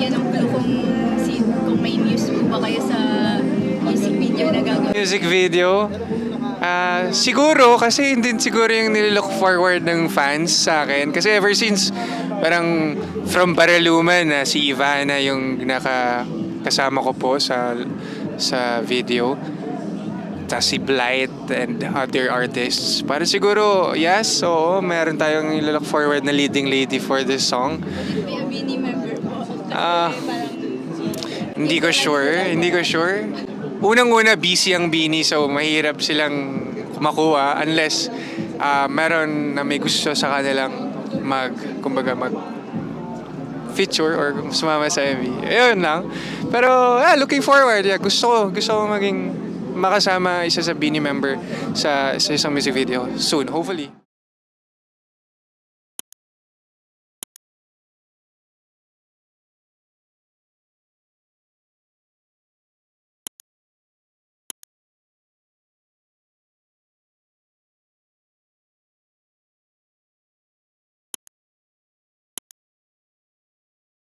bigyan ng clue kung, si, kung may muse po ba kayo sa music video na gagawin? Music video? Ah, siguro, kasi hindi siguro yung nililook forward ng fans sa akin. Kasi ever since, parang from Baraluman na si Ivana yung naka kasama ko po sa sa video. Tapos si Blight and other artists. Para siguro, yes, oo, meron tayong nililook forward na leading lady for this song. Be a mini member po? Ah. Hindi ko sure, hindi ko sure. Unang-una, busy ang Bini, so mahirap silang makuha unless ah, meron na may gusto sa kanilang mag, kumbaga mag feature or sumama sa MV. Ayun lang. Pero yeah, looking forward. Yeah, gusto ko, gusto ko maging makasama isa sa Bini member sa, sa isang music video soon, hopefully.